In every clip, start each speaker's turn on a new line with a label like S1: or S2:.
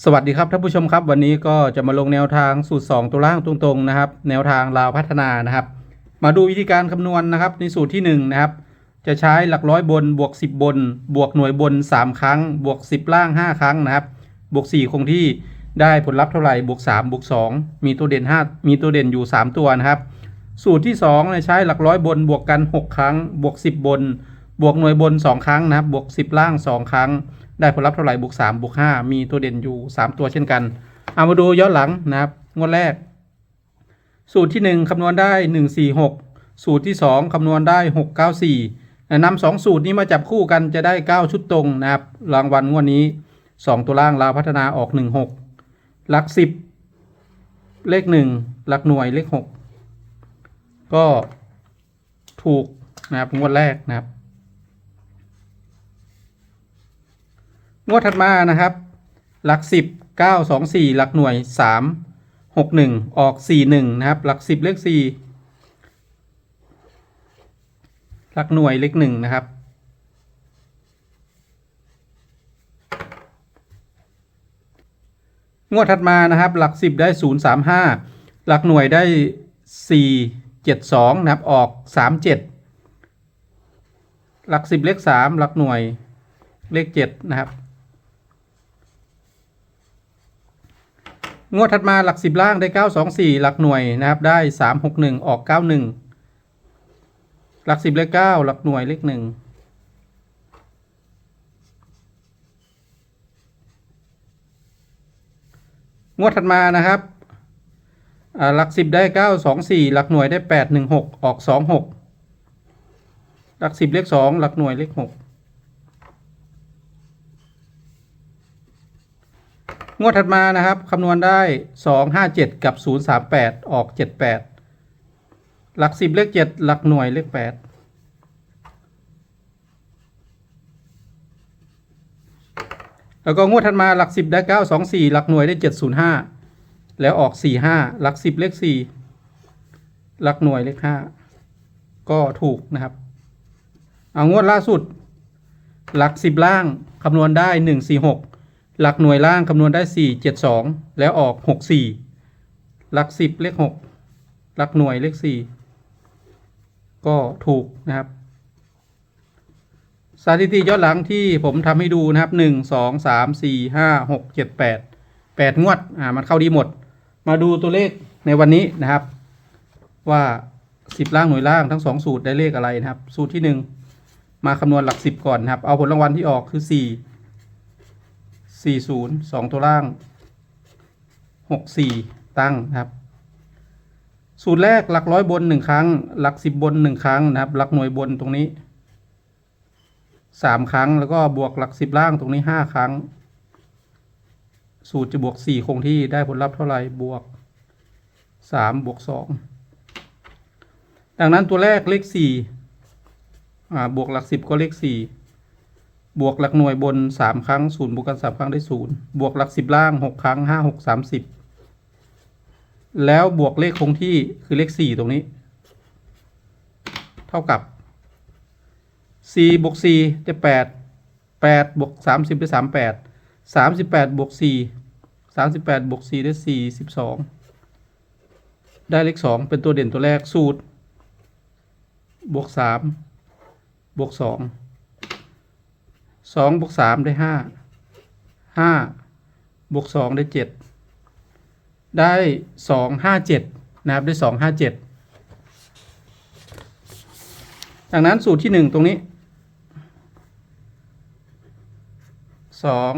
S1: สวัสดีครับท่านผู้ชมครับ วันนี้ก็จะมาลงแนวทางสูตร 2 ตัวล่างตรงๆนะครับ แนวทางลาวพัฒนานะครับ มาดูวิธีการคำนวณนะครับในสูตรที่ 1 นะครับ จะใช้หลักร้อยบนบวก 10 บน บวกหน่วยบน 3 ครั้ง บวก 10 ล่าง 5 ครั้งนะครับ บวก 4 คงที่ได้ผลลัพธ์เท่าไหร่บวก 3 บวก 2 มีตัวเด่น 5 มีตัวเด่นอยู่ 3 ตัวนะครับ สูตรที่2เนี่ยใช้หลักร้อยบนบวกกัน 6 ครั้ง บวก 10 บน บวกหน่วยบน 2 ครั้งนะครับ บวก 10 ล่าง 2 ครั้ง ได้ผลลัพธ์เท่าไหร่บวก3บวก5มีตัวเด่นอยู่ 3 ตัวเช่นกันเอามาดูย้อนหลังนะครับ งวดแรก สูตรที่ 1คำนวณได้ 146 สูตรที่ 2คำนวณได้ 694นำสองสูตรนี้มาจับคู่กันจะได้ 9 ชุดตรงนะครับ รางวัลงวดนี้ 2 ตัวล่างลาวพัฒนาออก 16 หลัก 10 เลข 1 หลักหน่วยเลข 6 ก็ถูกนะครับงวดแรกนะครับ งวดถัดมานะครับ หลักสิบเก้าสองสี่หลักหน่วยสามหกหนึ่งออกสี่หนึ่งนะครับ หลักสิบเลขสี่หลักหน่วยเลขหนึ่งนะครับ งวดถัดมานะครับ หลักสิบได้ศูนย์สามห้าหลักหน่วยได้สี่เจ็ดสองนะครับ ออกสามเจ็ดหลักสิบเลขสามหลักหน่วยเลขเจ็ดนะครับ งวดถัดมาหลักสิบล่างได้เก้าสองสี่หลักหน่วยนะครับได้สามหกหนึ่งออกเก้าหนึ่งหลักสิบเลขเก้าหลักหน่วยเลขหนึ่งงวดถัดมานะครับ หลักสิบได้เก้าสองสี่หลักหน่วยได้แปดหนึ่งหกออกสองหกหลักสิบเลขสองหลักหน่วยเลขหก งวดถัดมานะครับคำนวณได้ 2 5 7 กับ 0 3 8 ออก 78 หลัก 10 เลข 7 หลักหน่วยเลข 8แล้วก็งวดถัดมาหลัก10ได้9 2 4หลักหน่วยได้705แล้วออก45หลัก10เลข4หลักหน่วยเลข5ก็ถูกนะครับเอางวดล่าสุด หลัก10ล่างคำนวณได้1 4 6ห หลักหน่วยล่างคำนวณได้ 4 7 2 แล้วออก 6 4 หลัก 10 เลข 6 หลักหน่วยเลข 4 ก็ถูกนะครับ สถิติย้อนหลังที่ผมทำให้ดูนะครับ 1 2 3 4 5 6 7 8 8 งวด อ่า มันเข้าดีหมด มาดูตัวเลขในวันนี้นะครับ ว่า 10 ล่างหน่วยล่างทั้ง 2 สูตรได้เลขอะไรนะครับ สูตรที่ 1 มาคำนวณหลัก 10 ก่อนนะครับ เอาผลรางวัลที่ออกคือ 4 สี่ศูนย์สองตัวล่างหกสี่ตั้งนะครับ สูตรแรกหลักร้อยบนหนึ่งครั้ง หลักสิบบนหนึ่งครั้งนะครับ หลักหน่วยบนตรงนี้สามครั้งแล้วก็บวกหลักสิบล่างตรงนี้ห้าครั้ง สูตรจะบวกสี่คงที่ได้ผลลัพธ์เท่าไหร่บวกสามบวกสองดังนั้นตัวแรกเลขสี่บวกหลักสิบก็เลขสี่ บวกหลักหน่วยบนสามครั้งศูนย์บวกกันสามครั้งได้ศูนย์บวกหลักสิบล่างหกครั้งห้าหกสามสิบแล้วบวกเลขคงที่คือเลขสี่ตรงนี้ เท่ากับสี่บวกสี่ได้แปดแปดบวกสามสิบได้สามแปดสามสิบแปดบวกสี่สามสิบแปดบวกสี่ได้สี่สิบสองได้เลขสองเป็นตัวเด่นตัวแรกสูตร บวกสามบวกสอง สองบวกสามได้ห้าห้าบวกสองได้เจ็ดได้สองห้าเจ็ดนะครับได้สองห้าเจ็ดดังนั้นสูตรที่หนึ่งตรงนี้สอง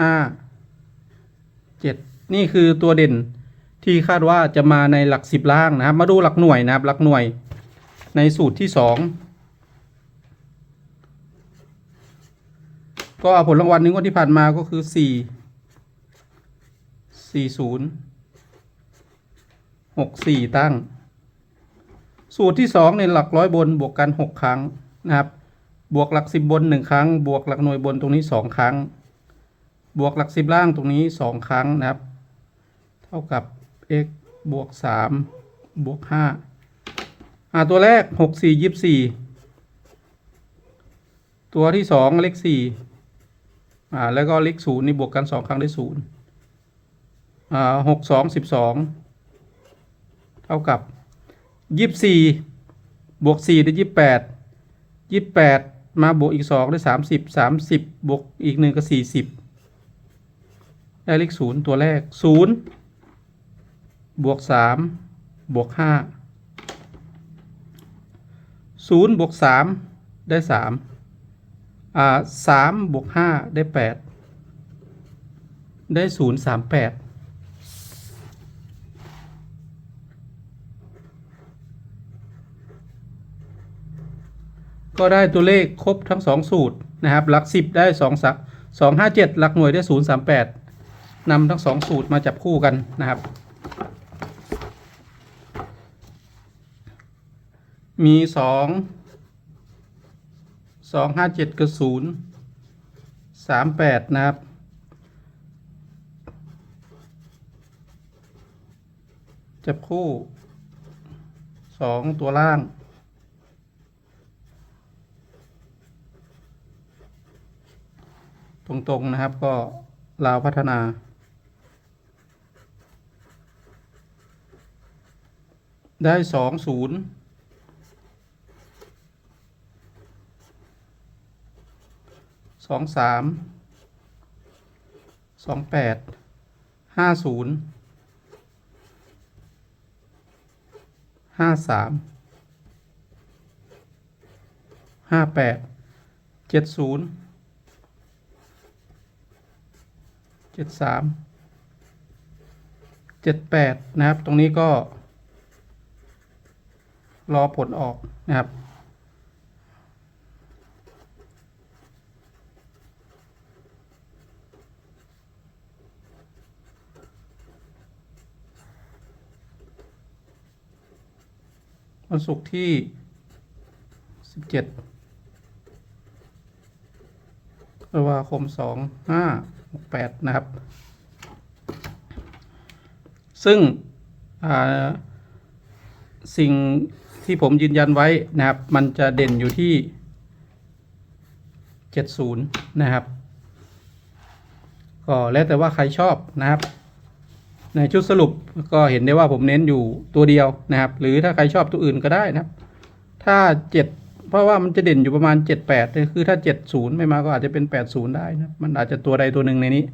S1: ห้าเจ็ดนี่คือตัวเด่นที่คาดว่าจะมาในหลักสิบล่างนะครับ มาดูหลักหน่วยนะครับ หลักหน่วยในสูตรที่สอง ก็ผลรางวัลหนึ่งวันที่ผ่านมาก็คือสี่สี่ศูนย์หกสี่ตั้ง สูตรที่สองในหลักร้อยบนบวกกันหกครั้งนะครับ บวกหลักสิบบนหนึ่งครั้ง บวกหลักหน่วยบนตรงนี้สองครั้ง บวกหลักสิบล่างตรงนี้สองครั้งนะครับ เท่ากับ x บวกสามบวกห้าอ่าตัวแรกหกสี่ยี่สี่ตัวที่สองเลขสี่ อ่าแล้วก็เลขศูนย์นี่บวกกันสองครั้งได้ศูนย์อ่าหกสองสิบสองเท่ากับยี่สิบสี่บวกสี่ได้ยี่สิบแปดยี่สิบแปดมาบวกอีกสองได้สามสิบสามสิบบวกอีกหนึ่งก็สี่สิบได้เลขศูนย์ตัวแรกศูนย์บวกสามบวกห้าศูนย์บวกสามได้สาม สามบวกห้าได้แปดได้ศูนย์สามแปดก็ได้ตัวเลขครบทั้งสองสูตรนะครับหลักสิบได้สองสักสองห้าเจ็ดหลักหน่วยได้ศูนย์สามแปดนำทั้งสองสูตรมาจับคู่กันนะครับ มีสอง สองห้าเจ็ดกับศูนย์สามแปดนะครับ จับคู่สองตัวล่างตรงๆนะครับก็ลาวพัฒนา ได้สองศูนย์ สองสามสองแปดห้าศูนย์ห้าสามห้าแปดเจ็ดศูนย์เจ็ดสามเจ็ดแปดนะครับ ตรงนี้ก็รอผลออกนะครับ วันศุกร์ที่สิบเจ็ดตุลาคมสองห้าหกแปดนะครับ ซึ่งสิ่งที่ผมยืนยันไว้นะครับ มันจะเด่นอยู่ที่เจ็ดศูนย์นะครับ ก็แล้วแต่ว่าใครชอบนะครับ ในชุดสรุปก็เห็นได้ว่าผมเน้นอยู่ตัวเดียวนะครับ หรือถ้าใครชอบตัวอื่นก็ได้นะครับ ถ้าเจ็ดเพราะว่ามันจะเด่นอยู่ประมาณเจ็ดแปดคือถ้าเจ็ดศูนย์ไม่มาก็อาจจะเป็นแปดศูนย์ได้นะมันอาจจะตัวใดตัวหนึ่งในนี้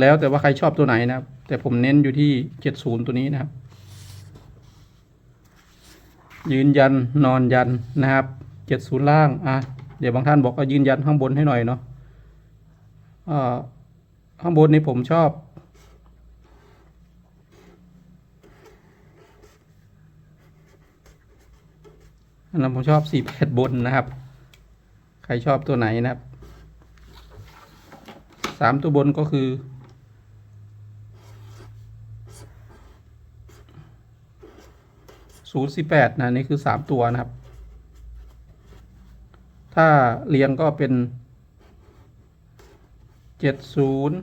S1: แล้วแต่ว่าใครชอบตัวไหนนะครับ แต่ผมเน้นอยู่ที่เจ็ดศูนย์ตัวนี้นะครับ ยืนยันนอนยันนะครับเจ็ดศูนย์ล่างอะเดี๋ยวบางท่านบอกว่ายืนยันข้างบนให้หน่อยเนาะข้างบนนี้ผมชอบ อันนั้นผมชอบสี่แปดบนนะครับ ใครชอบตัวไหนนะครับสามตัวบนก็คือศูนย์สี่แปดนะนี่คือสามตัวนะครับ ถ้าเรียงก็เป็นเจ็ดศูนย์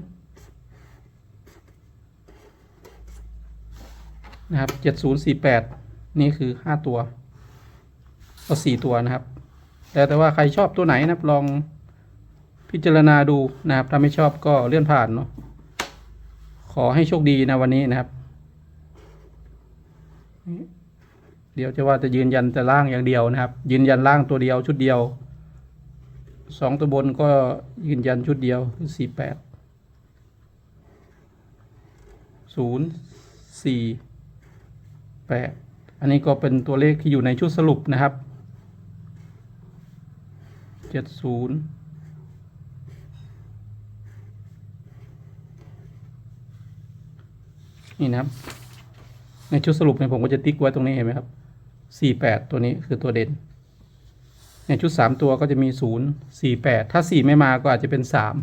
S1: นะครับเจ็ดศูนย์สี่แปดนี่คือห้าตัว ก็สี่ตัวนะครับ แต่แต่ว่าใครชอบตัวไหนนะครับลองพิจารณาดูนะครับถ้าไม่ชอบก็เลื่อนผ่านเนาะขอให้โชคดีนะวันนี้นะครับ เดี๋ยวจะว่าจะยืนยันแต่ล่างอย่างเดียวนะครับ ยืนยันล่างตัวเดียวชุดเดียวสองตัวบนก็ยืนยันชุดเดียวคือสี่แปดศูนย์สี่แปดอันนี้ก็เป็นตัวเลขที่อยู่ในชุดสรุปนะครับ จ็ดศูนย์นี่นะครับ ในชุดสรุปเนี่ยผมก็จะติ๊กไว้ตรงนี้เห็นไหมครับสี่แปดตัวนี้คือตัวเด่น ในชุดสามตัวก็จะมีศูนย์สี่แปดถ้าสี่ไม่มาก็อาจจะเป็นสาม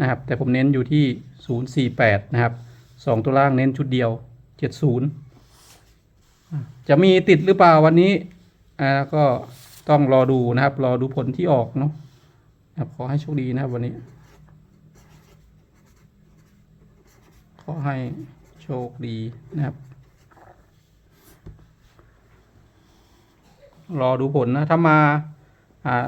S1: นะครับ แต่ผมเน้นอยู่ที่ศูนย์สี่แปดนะครับสองตัวล่างเน้นชุดเดียวเจ็ดศูนย์จะมีติดหรือเปล่าวันนี้อ่าก็ ต้องรอดูนะครับ รอดูผลที่ออกเนาะครับขอให้โชคดีนะครับวันนี้ ขอให้โชคดีนะครับ รอดูผลนะ ถ้ามาอ่า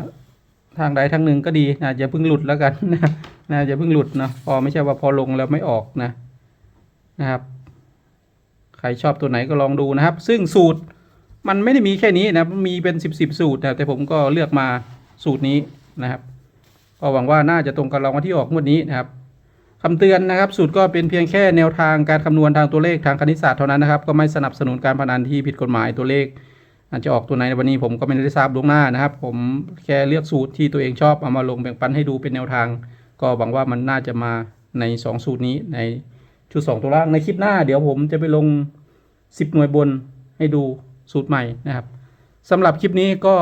S1: ทางใดทางหนึ่งก็ดีนะอย่าเพิ่งหลุดแล้วกันนะนะอย่าเพิ่งหลุดนะพอไม่ใช่ว่าพอลงแล้วไม่ออกนะนะครับ ใครชอบตัวไหนก็ลองดูนะครับ ซึ่งสูตร มันไม่ได้มีแค่นี้นะมีเป็นสิบสิบสูตรนะแต่ผมก็เลือกมาสูตรนี้นะครับ ก็หวังว่าน่าจะตรงกับรางวัลที่ออกงวดนี้นะครับคำเตือนนะครับ สูตรก็เป็นเพียงแค่แนวทางการคำนวณทางตัวเลขทางคณิตศาสตร์เท่านั้นนะครับ ก็ไม่สนับสนุนการพนันที่ผิดกฎหมายตัวเลข อาจจะออกตัวไหนในวันนี้ผมก็ไม่ได้ทราบล่วงหน้านะครับ ผมแค่เลือกสูตรที่ตัวเองชอบเอามาลงแบ่งปันให้ดูเป็นแนวทาง ก็หวังว่ามันน่าจะมาใน 2 สูตรนี้ในชุด2ตัวล่างในคลิปหน้า เดี๋ยวผมจะไปลง 10 หน่วยบนให้ดู สูตรใหม่นะครับสำหรับคลิปนี้ก็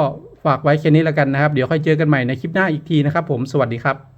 S1: ฝากไว้แค่นี้แล้วกันนะครับ เดี๋ยวค่อยเจอกันใหม่ในคลิปหน้าอีกทีนะครับผมสวัสดีครับ